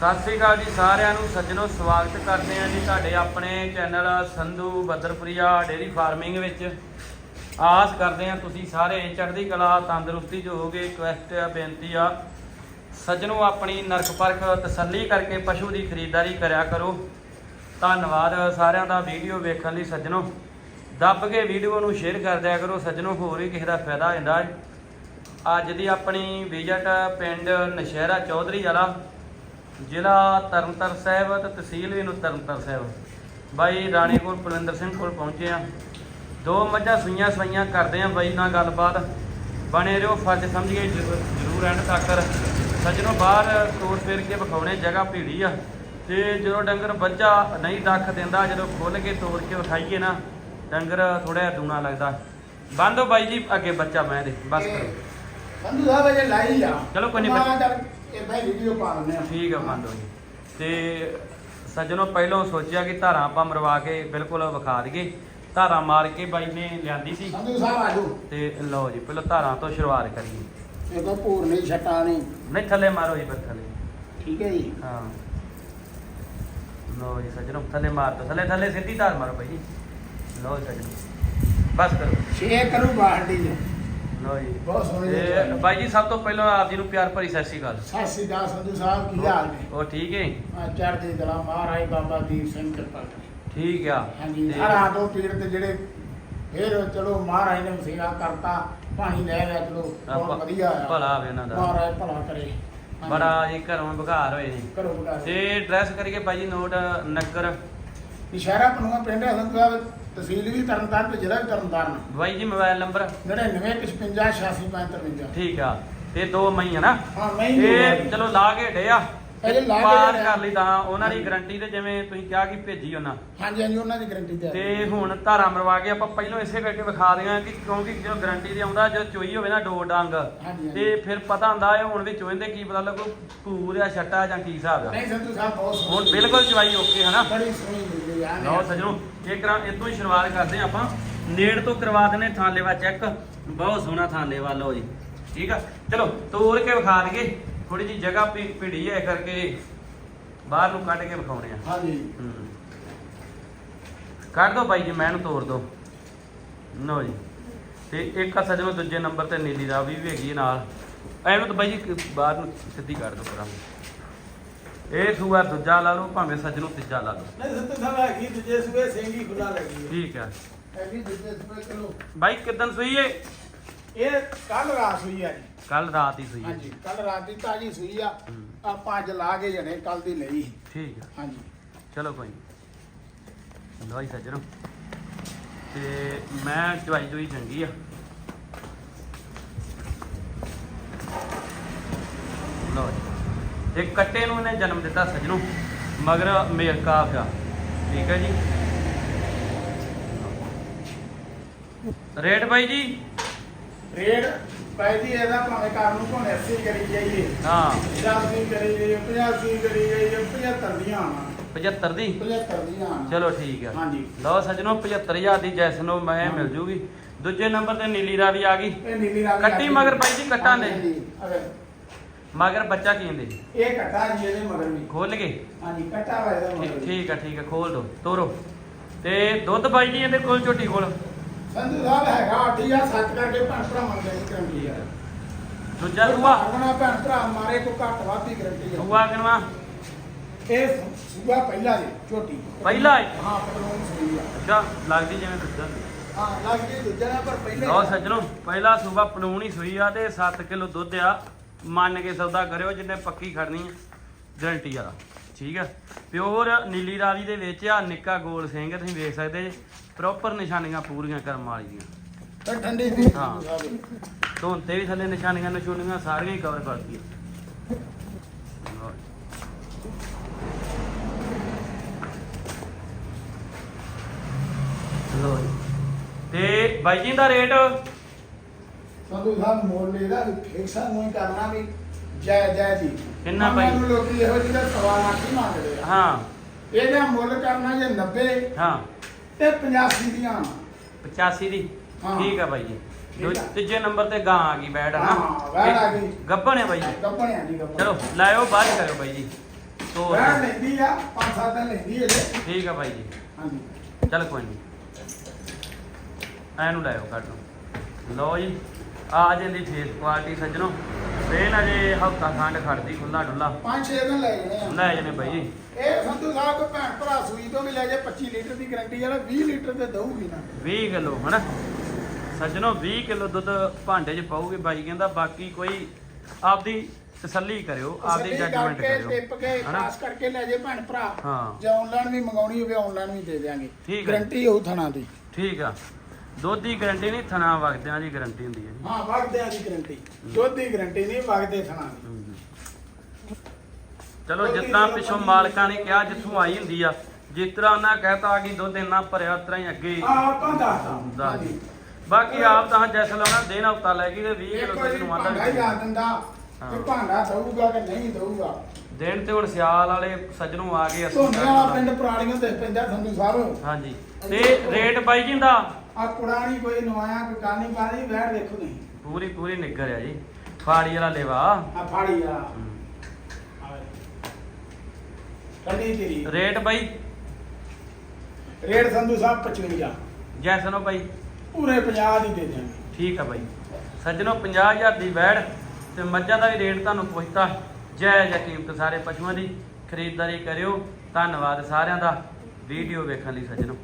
ਸਤਿ ਸ੍ਰੀ ਅਕਾਲ ਜੀ ਸਾਰਿਆਂ ਨੂੰ, ਸੱਜਣੋ, ਸਵਾਗਤ ਕਰਦੇ ਹਾਂ ਜੀ ਤੁਹਾਡੇ ਆਪਣੇ channel Sandhu Badarpuria dairy farming ਵਿੱਚ। ਆਸ ਕਰਦੇ ਹਾਂ ਤੁਸੀਂ ਸਾਰੇ ਚੜ੍ਹਦੀ ਕਲਾ, ਤੰਦਰੁਸਤੀ 'ਚ ਹੋਗੇ ਰਿਕਵੈਸਟ ਆ ਬੇਨਤੀ ਆ। ਸੱਜਣੋ, ਆਪਣੀ ਨਰਕ ਪਰਖ ਤਸੱਲੀ ਕਰਕੇ ਪਸ਼ੂ ਦੀ ਖਰੀਦਦਾਰੀ ਕਰਿਆ ਕਰੋ। ਧੰਨਵਾਦ ਸਾਰਿਆਂ ਦਾ ਵੀਡੀਓ ਵੇਖਣ ਲਈ ਸੱਜਣੋ। ਦੱਬ ਕੇ ਵੀਡੀਓ ਨੂੰ ਸ਼ੇਅਰ ਕਰ ਦਿਆ ਕਰੋ ਸੱਜਣੋ, ਹੋਰ ਵੀ ਕਿਸੇ ਦਾ ਫਾਇਦਾ ਹੁੰਦਾ ਹੈ। ਅੱਜ ਦੀ ਆਪਣੀ ਵਿਜ਼ਿਟ ਪਿੰਡ ਨਸ਼ਹਿਰਾ ਚੌਧਰੀ ਵਾਲਾ। ਜ਼ਿਲ੍ਹਾ ਤਰਨਤਾਰਨ ਸਾਹਿਬ ਤੇ ਤਹਿਸੀਲ ਵੀ ਨੂੰ ਤਰਨਤਾਰਨ ਸਾਹਿਬ। ਬਾਈ ਰਾਣੇ ਕੋਲ ਕੁਲਵਿੰਦਰ ਸਿੰਘ ਕੋਲ ਪਹੁੰਚੇ ਆ ਦੋ ਮੱਝਾਂ ਸੂਈਆਂ ਸਵਾਈਆਂ ਕਰਦੇ ਆ ਬਾਈ ਨਾਲ ਗੱਲਬਾਤ। ਬਣੇ ਰਹੋ ਫਰਜ਼ ਸਮਝੀਏ ਜ਼ਰੂਰ ਐਂਡ ਤੱਕ ਸੱਜਣੋਂ ਬਾਹਰ ਤੋੜ ਫੇਰ ਕੇ ਵਿਖਾਉਣੇ ਜਗ੍ਹਾ ਭੀੜੀ ਆ। ਤੇ ਜਦੋਂ ਡੰਗਰ ਬੱਚਾ ਨਹੀਂ ਰੱਖ ਦਿੰਦਾ ਜਦੋਂ ਖੁੱਲ ਕੇ ਤੋੜ ਕੇ ਵਿਖਾਈਏ ਨਾ ਡੰਗਰ ਥੋੜਾ ਜਿਹਾ ਦੂਣਾ ਲੱਗਦਾ। ਬੰਦੋ ਬਾਈ ਜੀ ਅੱਗੇ ਬੱਚਾ ਮੈਂ ਦੇ ਬਸ ਕਰੋ। ਸੰਧੂ ਸਾਹਿਬ ਅਜੇ ਲਾਈ ਆ। ਚਲੋ ਕੋਈ ਨੀ ਵੀਡੀਓ ਪਾ ਲੈਂਦੇ ਆ। ਠੀਕ ਆ ਬੰਦ ਹੋ ਜੀ ਤੇ ਸੱਜਣੋਂ ਪਹਿਲਾਂ ਸੋਚਿਆ ਕਿ ਧਾਰਾਂ ਆਪਾਂ ਮਰਵਾ ਕੇ ਬਿਲਕੁਲ ਵਿਖਾ ਦਈਏ। ਧਾਰਾਂ ਮਾਰ ਕੇ ਬਾਈ ਨੇ ਲਿਆਂਦੀ ਸੀ। ਸੰਧੂ ਸਾਹਿਬ ਆਜੋ ਤੇ ਲਓ ਜੀ ਪਹਿਲਾਂ ਧਾਰਾਂ ਤੋਂ ਸ਼ੁਰੂਆਤ ਕਰੀਏ। ਇਹ ਭੂਰ ਨਹੀਂ ਛਟਾ ਨਹੀਂ। ਨਹੀਂ ਥੱਲੇ ਮਾਰੋ ਜੀ ਫਿਰ ਥੱਲੇ। ਠੀਕ ਹੈ ਜੀ। ਹਾਂ। ਲਓ ਜੀ ਸੱਜਣੋਂ ਥੱਲੇ ਮਾਰ ਦੋ। ਥੱਲੇ ਥੱਲੇ ਸਿੱਧੀ ਧਾਰ ਮਾਰੋ ਬਾਈ ਜੀ। ਲਓ ਜੀ ਸੱਜਣੋਂ। ਬਸ ਕਰੋ। ਛੇ ਕਰੂ ਬਾਹਰ ਜੀ ਲਓ ਜੀ। ਬਹੁਤ ਸੋਹਣੀ ਤੇ ਜੀ। ਬਾਈ ਜੀ ਸਭ ਤੋਂ ਪਹਿਲਾਂ ਆਪ ਜੀ ਨੂੰ ਪਿਆਰ ਭਰੀ ਸਤਿ ਸ਼੍ਰੀ ਅਕਾਲ। ਸਤਿ ਸ੍ਰੀ ਅਕਾਲ ਸੰਧੂ ਸਾਹਿਬ ਕੀ ਹਾਲ ਨੇ? ਉਹ ਠੀਕ ਹੈ? ਆ ਚੜ੍ਹਦੀ ਕਲਾ ਮਹਾਰਾਜ ਬਾਬਾ ਦੀਪ ਸਿੰਘ ਕਿਰਪਾ ਕਰੇ। ਠੀਕ ਆ। ਹਾਂਜੀ ਤੇ- ਹਰਾਂ ਪੀੜ ਤੇ ਜਿਹੜੇ ਫੇਰ ਚਲੋ ਮਹਾਰਾਜ ਨੇ ਸੇਵਾ ਕਰਤਾ ਪਾਣੀ ਲੈ ਲਿਆ ਚਲੋ ਬਹੁਤ ਵਧੀਆ ਆ ਭਲਾ ਹੋਵੇ ਉਹਨਾਂ ਦਾ। ਮਹਾਰਾਜ ਭਲਾ ਕਰੇ। ਹਾਂਜੀ। ਬੜਾ ਜੀ ਘਰੋਂ ਬੁਖਾਰ ਹੋਏ ਨੇ। ਕਰੋ ਬੁਲਾ ਤੇ ਡਰੈਸ ਕਰੀਏ ਭਾਈ ਜੀ ਨੋਟ ਨਗਰ। ਇਸ਼ਾਰਾ ਪਨੂਆ ਪਿੰਡ ਹੈ ਸੰਧੂ ਸਾਹਿਬ ਤਹਿਸੀਲ ਵੀ ਤਰਨਤਾਰਨ ਤੇ ਜ਼ਿਲ੍ਹਾ ਵੀ ਤਰਨਤਾਰਨ। ਬਾਈ ਜੀ ਮੋਬਾਈਲ ਨੰਬਰ? 99 55 86 55 ਠੀਕ ਆ ਤੇ ਦੋ ਮਈ ਆ ਨਾ? ਹਾਂ ਮੈਂ ਹੀ ਇਹ ਚਲੋ ਲਾ ਕੇ ਡੇ ਆ। ਇਹ ਲਾ ਪਾਰ ਡੇ ਆ। ਕਰ ਲਈ ਤਾਂ ਉਹਨਾਂ ਦੀ ਗਾਰੰਟੀ ਤੇ ਜਿਵੇਂ ਤੁਸੀਂ ਕਿਹਾ ਕਿ ਭੇਜੀ ਉਹਨਾਂ। ਹਾਂਜੀ ਹਾਂਜੀ ਉਹਨਾਂ ਦੀ ਗਾਰੰਟੀ ਤੇ ਤੇ ਹੁਣ ਧਾਰਾ ਮਰਵਾ ਕੇ ਆਪਾਂ ਪਹਿਲਾਂ ਇਸੇ ਕਰਕੇ ਵਿਖਾ ਦਿਆਂ ਕਿ ਕਿਉਂਕਿ ਜਦੋਂ ਗਾਰੰਟੀ ਤੇ ਆਉਂਦਾ ਜਦੋਂ ਚੋਈ ਹੋਵੇ ਨਾ ਡੋ ਡੰਗ ਹਾਂਜੀ। ਤੇ ਫਿਰ ਪਤਾ ਹੁੰਦਾ ਹੈ ਹੁਣ ਵੀ ਚੋਇੰਦੇ ਕੀ ਪਤਾ ਲੱਗੂ ਭੂਰ ਆ ਛੱਟਾ ਜਾਂ ਕੀ ਹਿਸਾਬ ਆ। ਨਹੀਂ ਸੰਧੂ ਸਾਹਿਬ ਬਹੁਤ ਹੁਣ ਸੋਹਣੀ ਬਿਲਕੁਲ ਚਵਾਈ ਓਕੇ ਹਨਾ? ਬੜੀ ਸੋਹਣੀ ਮਿਲੀ ਆ ਲਓ ਸੱਜਣੋ ਇਹ ਕਰਾਂ ਇਤੋਂ ਹੀ ਸ਼ੁਰੂਆਤ ਕਰਦੇ ਹਾਂ ਆਪਾਂ। ਨੇੜ ਤੋਂ ਕਰਵਾ ਦਿੰਨੇ ਥਾਂਲੇਵਾ ਚੈੱਕ। ਬਹੁਤ ਸੋਹਣਾ ਥਾਂਲੇਵਾ ਲਓ ਜੀ। ਠੀਕ ਆ? ਚਲੋ ਤੋੜ ਕੇ ਵਿਖਾ ਦਈਏ। ਥੋੜੀ ਜੀ ਜਗ੍ਹਾ ਭੀੜੀ ਹੈ ਕਰਕੇ ਬਾਹਰ ਨੂੰ ਕੱਢ ਕੇ ਵਿਖਾਉਣੇ ਆ। ਹਾਂਜੀ। ਹੂੰ। ਕੱਢ ਦੋ ਬਾਈ ਜੀ ਮੈਂ ਇਹਨੂੰ ਤੋੜ ਦੋ। ਲਓ ਜੀ। ਤੇ ਇੱਕ ਆ ਸੱਜਣੋ ਦੂਜੇ ਨੰਬਰ ਤੇ ਨੀਲੀ ਰਾਵੀ ਵੀ ਹੈਗੀ ਹੈ ਨਾਲ। ਐਨੂੰ ਤਾਂ ਬਾਈ ਜੀ ਬਾਹਰ ਨੂੰ ਸਿੱਧੀ ਕੱਢ ਦੋ ਪਰਾਂ ਇਹ ਸੂਆ ਦੂਜਾ ਲਾ ਲਓ ਭਾਵੇਂ ਸੱਜਣੋ ਤੀਜਾ ਲਾ ਲਓ। ਨਹੀਂ ਸੰਧੂ ਸਾਹਿਬ ਹੈਗੀ ਦੂਜੇ ਸੂਏ ਸਿੰਘੀ ਖੁੱਲਾ ਲੱਗੀ ਠੀਕ ਆ। ਹੈਗੀ ਦੂਜੇ ਸੂਏ ਚਲੋ। ਬਾਈ ਕਿਦਨ ਸੂਈ ਏ? ਇਹ ਕੱਲ ਰਾਤ ਹੋਈ ਆ ਜੀ। ਕੱਲ ਰਾਤ ਹੀ ਸੂਈ ਏ ਹਾਂਜੀ ਕੱਲ ਰਾਤ ਦੀ ਤਾਜੀ ਸੂਈ ਆ। ਹੂੰ। ਆਪਾਂ ਅੱਜ ਲਾ ਕੇ ਜਣੇ ਕੱਲ ਦੀ ਲਈ। ਠੀਕ ਆ। ਹਾਂਜੀ। ਚਲੋ ਕੋਈ ਨਹੀਂ ਲਓ ਜੀ ਸੱਜਣੋ। ਤੇ ਮੈਂ ਚਵਾਈ ਚੋਈ ਚੰਗੀ ਆ। ਲਓ ਜੀ। ਇਹ ਕੱਟੇ ਨੂੰ ਇਹਨੇ ਜਨਮ ਦਿੱਤਾ ਸੱਜਣੋ ਮਗਰ ਮੇਲ ਕਾਫ ਆ। ਠੀਕ ਹੈ ਜੀ। ਰੇਟ ਬਾਈ ਜੀ? ਰੇਟ ਪੈਦੀ ਇਹਦਾ ਭਾਵੇਂ ਘਰ ਨੂੰ ਭਾਵੇਂ 80 ਕਰੀ ਜਾਈਏ। ਹਾਂ। 80 ਕਰੀ ਜਾਈਏ 85 ਕਰੀ ਜਾਈਏ 75 ਦੀਆਂ ਆਣਾ 75 ਦੀ? 75 ਦੀਆਂ ਆਣਾ ਚਲੋ ਠੀਕ ਆ। ਹਾਂਜੀ। ਲਓ ਸੱਜਣੋ 75000 ਦੀ ਜੈਸ ਨੂੰ ਮੈਂ। ਮਿਲ ਜੂਗੀ। ਦੂਜੇ ਨੰਬਰ ਤੇ ਨੀਲੀ ਰਾਵੀ ਆ ਗਈ। ਇਹ ਨੀਲੀ ਕੱਟੀ ਮਗਰ ਬਾਈ ਜੀ ਕੱਟਾਂ ਨੇ। ਮਗਰ ਬੱਚਾ ਕੀ ਇਹ ਕੱਟਾ ਜੀ ਇਹਦੇ ਮਗਰ ਵੀ। ਖੋਲ ਕੇ? ਹਾਂਜੀ ਕੱਟਾ ਵਾ ਇਹਦਾ ਮਗਰ ਠੀਕ ਵੀ। ਠੀਕ ਆ ਠੀਕ ਆ ਖੋਲ ਦੋ ਤੋਰੋ। ਤੇ ਦੁੱਧ ਬਾਈ ਜੀ ਇਹਦੇ ਕੋਲ ਝੋਟੀ ਕੋਲ? ਸੰਧੂ ਸਾਹਿਬ ਹੈਗਾ 8000 ਸੱਚ ਕਰਕੇ ਭੈਣ ਭਰਾ ਮੰਗਦੇ ਨਹੀਂ ਗਰੰਟੀ ਆ ਦੂਜਾ ਸੂਆ? ਆਪਣਾ ਭੈਣ ਭਰਾ ਮਾਰੇ ਕੋ ਘੱਟ ਵਾਧੀ ਗਰੰਟੀ ਆ। ਸੂਆ ਕਿਨਵਾ ਇਹ ਸੂਆ ਪਹਿਲਾ ਜੀ ਝੋਟੀ। ਪਹਿਲਾ ਹੈ? ਹਾਂ ਪਟਰੋਲ ਸੂਈ ਆ ਅੱਛਾ ਲੱਗਦੀ ਜਿਵੇਂ ਦੂਜਾ ਹਾਂ ਲੱਗਦੀ ਦੂਜਾ ਨਾ ਪਰ ਪਹਿਲੇ ਲਓ ਸੱਜਣੋ ਪਹਿਲਾ ਸੂਆ ਪਲੂਣ ਹੀ ਸੂਈ ਆ ਤੇ 7 ਕਿਲੋ ਦੁੱਧ ਆ। ਮੰਨ ਕੇ ਸੌਦਾ ਕਰਿਓ ਜਿੰਨੇ ਪੱਕੀ ਖੜਨੀ ਆ ਗਰੰਟੀ ਵਾਲਾ। ਠੀਕ ਆ। ਪਿਓਰ ਨੀਲੀ ਰਾਵੀ ਦੇ ਵਿੱਚ ਆ ਨਿੱਕਾ ਗੋਲ ਸਿੰਘ ਤੁਸੀਂ ਵੇਖ ਸਕਦੇ ਜੇ। ਪ੍ਰੋਪਰ ਨਿਸ਼ਾਨੀਆਂ ਪੂਰੀਆਂ ਕਰਮ ਵਾਲੀਆਂ ਤਾਂ ਠੰਡੀ ਦੀ ਹਾਂ। ਧੁੰਨ ਤੇ ਵੀ ਥੱਲੇ ਨਿਸ਼ਾਨੀਆਂ ਨਿਸ਼ੂਨੀਆਂ ਸਾਰੀਆਂ ਹੀ ਕਵਰ। ਲਓ ਜੀ। ਤੇ ਬਾਈ ਜੀ ਦਾ ਰੇਟ? ਸੰਧੂ ਸਾਹਿਬ ਮੋਲ ਲੈਦਾ ਫਿਕਸਾ ਨੂੰ ਕਰਨਾ ਵੀ। ਜੈ ਜੈ ਜੀ। ਕਿੰਨਾ ਭਾਈ? ਨੂੰ ਲੋਕੀ ਇਹੋ ਜਿਹੇ ਹੀ ਮੰਗਦੇ ਆ। ਹਾਂ। ਇਹਦਾ ਮੁੱਲ ਕਰਨਾ ਜੇ 90 ਹਾਂ। ਤੇ 85 ਦੀਆਂ। 85 ਦੀ? ਹਾਂ। ਠੀਕ ਆ ਬਾਈ ਜੀ। ਦੂ- ਠੀਕ ਆ। ਤੀਜੇ ਨੰਬਰ ਤੇ ਗਾਂ ਆ ਗਈ ਹਨਾ ਹਾਂ, ਵੈੜ ਆ ਗਈ। ਗੱਬਣ ਹੈ ਜੀ ਗੱਪਣਿਆ ਦੀ ਗੱਪਣ। ਚਲੋ ਲਾਇਓ ਬਾਅਦ ਚ ਕਰਿਓ ਬਾਈ ਜੀ। ਮੈਂ ਦਿਓ। ਲੈਂਦੀ ਆ ਪੰਜ ਸੱਤ ਦਿਨ ਲੈਂਦੀ ਇਹਦੇ। ਠੀਕ ਆ ਬਾਈ ਜੀ। ਹਾਂਜੀ। ਚੱਲ ਕੋਈ ਨਹੀਂ ਐਨੂੰ ਲਾਇਓ ਕੱਢ ਲਓ ਲਓ ਜੀ ਆ ਜੰਦੀ ਫੇਸ ਕੁਆਲਿਟੀ ਸੱਜਣੋ। ਇਹ ਨਾ ਜੇ ਹਫਤਾ ਖੰਡ ਖੜਦੀ ਖੁੱਲਾ ਡੁੱਲਾ ਪੰਜ ਛੇ ਦਿਨ ਲੈ ਜਾਣੇ ਆ। ਲੈ ਜਨੇ ਬਾਈ ਜੀ। ਇਹ ਸੰਧੂ ਸਾਹਿਬ ਕੋ ਭੈਣ ਭਰਾ ਸੂਈ ਤੋਂ ਵੀ ਲੈ ਜੇ 25 ਲੀਟਰ ਦੀ ਗਾਰੰਟੀ ਵਾਲਾ 20 ਲੀਟਰ ਤੇ ਦਊਗੀ ਨਾ। 20 ਕਿਲੋ ਹਨਾ? ਸੱਜਣੋ 20 ਕਿਲੋ ਦੁੱਧ ਭਾਂਡੇ 'ਚ ਪਾਉਗੇ ਬਾਈ ਕਹਿੰਦਾ ਬਾਕੀ ਕੋਈ ਆਪਦੀ ਤਸੱਲੀ ਕਰਿਓ ਆਪਦੀ ਜੱਜਮੈਂਟ ਕਰਿਓ ਟਿਪ ਕੇ? ਖਾਸ ਕਰਕੇ ਲੈ ਜੇ ਭੈਣ ਭਰਾ। ਹਾਂ। ਜੇ ਆਨਲਾਈਨ ਵੀ ਮੰਗਾਉਣੀ ਹੋਵੇ ਆਨਲਾਈਨ ਵੀ ਦੇ ਹੈ। ਗਾਰੰਟੀ ਹੋਊ ਥਣਾ ਦੀ। ਠੀਕ ਆ। ਦੁੱਧ ਦੀ ਗਾਰੰਟੀ ਨਹੀਂ ਥਣਾ ਵਗਦਿਆਂ ਦੀ ਗਾਰੰਟੀ ਹੁੰਦੀ ਹੈ ਜੀ। ਹਾਂ ਵਗਦਿਆਂ ਦੀ ਗਾਰੰਟੀ। ਦੁੱਧ ਦੀ ਗਾਰੰਟੀ ਨਹੀਂ ਵਗਦੇ ਥਣਾ ਦੀ। ਹਮ। ਚਲੋ ਜਿੱਦਾਂ ਪਿੱਛੋਂ ਮਾਲਕਾਂ ਨੇ ਕਿਹਾ ਜਿੱਥੋਂ ਆਈ ਹੁੰਦੀ ਆ ਜਿਸ ਤਰ੍ਹਾਂ ਉਹਨਾਂ ਕਹਿਤਾ ਕਿ ਦੁੱਧ ਇੰਨਾ ਭਰਿਆ ਉਸ ਤਰ੍ਹਾਂ ਹੀ ਅੱਗੇ ਆ ਆਪਾਂ ਦੱਸਦਾ। ਦੱਸ ਦਿਓ। ਬਾਕੀ ਆਪ ਤਾਂ ਜੈਸਾ ਲਾਉਣਾ ਦਿਨ ਹਫਤਾ ਲੈ ਗਈ ਤੇ 20 ਕਿਲੋ ਜੀ ਨੂੰ ਭਾਂਡਾ ਹੀ ਆਂਦਾ ਦਿੰਦਾ ਹਾਂ। ਕਿ ਭਾਂਡਾ ਦਊਗਾ ਕਿ ਨਹੀਂ ਦਊਗਾ। ਦਿਨ ਤੇ ਹੁਣ ਸਿਆਲ ਵਾਲੇ ਸੱਜਣੋਂ ਆ ਗਏ ਅਸੀਂ ਧੋਨੇ ਵਾਲਾ ਪਿੰਡ ਪ੍ਰਾਣੀਆਂ ਤੇ ਪੈਂਦਾ ਸੰਧੂ ਸਾਹਿਬ ਹਾਂਜੀ। ਤੇ ਰੇਟ ਬਾਈ ਜੀ ਦਾ? ਆ ਪੁਰਾਣੀ ਕੋਈ ਨਵਾਇਆ ਕੋਈ ਕਾਨੀ ਪਾਣੀ ਬੈਠ ਦੇਖੋ ਨਹੀਂ ਪੂਰੀ ਪੂਰੀ ਨਿੱਗਰ ਆ ਜੀ। ਫਾੜੀ ਵਾਲਾ ਲੇਵਾ। ਆ ਫਾੜੀ ਆ। ਕੱਢੀ ਤੇਰੀ। ਰੇਟ ਬਾਈ? ਰੇਟ ਸੰਧੂ ਸਾਹਿਬ 55 ਜੈਸਨੋ ਬਾਈ। ਪੂਰੇ 50 ਦੀ ਦੇ ਦਿਆਂਗੇ। ਠੀਕ ਆ ਬਾਈ। ਸੱਜਣੋ 50000 ਦੀ ਵੈੜ ਤੇ ਮੱਝਾਂ ਦਾ ਵੀ ਰੇਟ ਤੁਹਾਨੂੰ ਪੁੱਛਤਾ। ਜਾਇਜ਼ ਆ ਕੀਮਤ ਸਾਰੇ ਪਸ਼ੂਆਂ ਦੀ। ਖਰੀਦਦਾਰੀ ਕਰਿਓ। ਧੰਨਵਾਦ ਸਾਰਿਆਂ ਦਾ। ਵੀਡੀਓ ਵੇਖਣ ਲਈ ਸੱਜਣੋ।